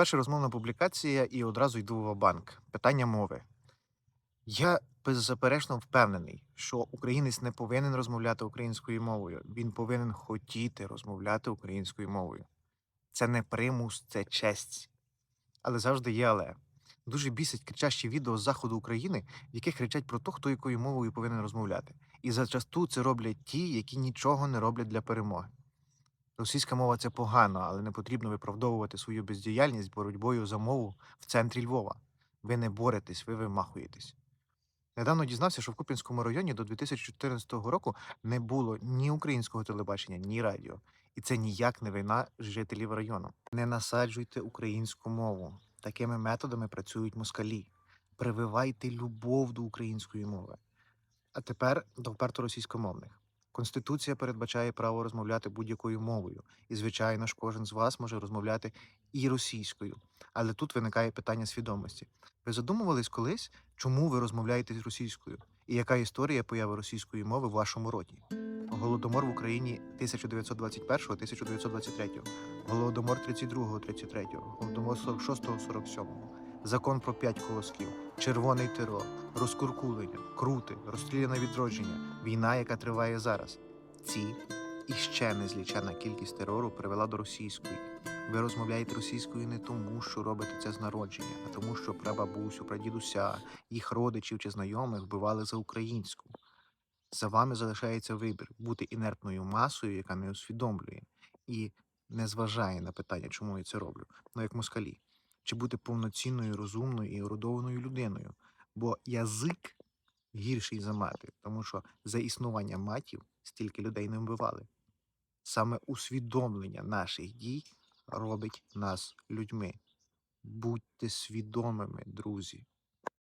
Перша розмовна публікація і одразу йду в банк. Питання мови. Я беззаперечно впевнений, що українець не повинен розмовляти українською мовою. Він повинен хотіти розмовляти українською мовою. Це не примус, це честь. Але завжди є але. Дуже бісить кричащі відео з заходу України, в яких кричать про те, хто якою мовою повинен розмовляти. І зачасту це роблять ті, які нічого не роблять для перемоги. Російська мова це погано, але не потрібно виправдовувати свою бездіяльність боротьбою за мову в центрі Львова. Ви не боретесь, ви вимахуєтесь. Недавно дізнався, що в Куп'янському районі до 2014 року не було ні українського телебачення, ні радіо. І це ніяк не вина жителів району. Не насаджуйте українську мову. Такими методами працюють москалі. Прививайте любов до української мови. А тепер до вперто російськомовних. Конституція передбачає право розмовляти будь-якою мовою, і, звичайно ж, кожен з вас може розмовляти і російською. Але тут виникає питання свідомості. Ви задумувались колись, чому ви розмовляєте російською? І яка історія появи російської мови в вашому роді? Голодомор в Україні 1921-1923, Голодомор 32-33, Голодомор 46-47, Закон про п'ять колосків, червоний терор, розкуркулення, крути, розстріляне відродження, війна, яка триває зараз. Ці і ще незлічена кількість терору привела до російської. Ви розмовляєте російською не тому, що робите це з народження, а тому, що прабабусю, прадідуся, їх родичів чи знайомих вбивали за українську. За вами залишається вибір бути інертною масою, яка не усвідомлює і не зважає на питання, чому я це роблю, ну як москалі, чи бути повноцінною, розумною і орудованою людиною. Бо язик гірший за мати, тому що за існування матів стільки людей не вбивали. Саме усвідомлення наших дій робить нас людьми. Будьте свідомими, друзі.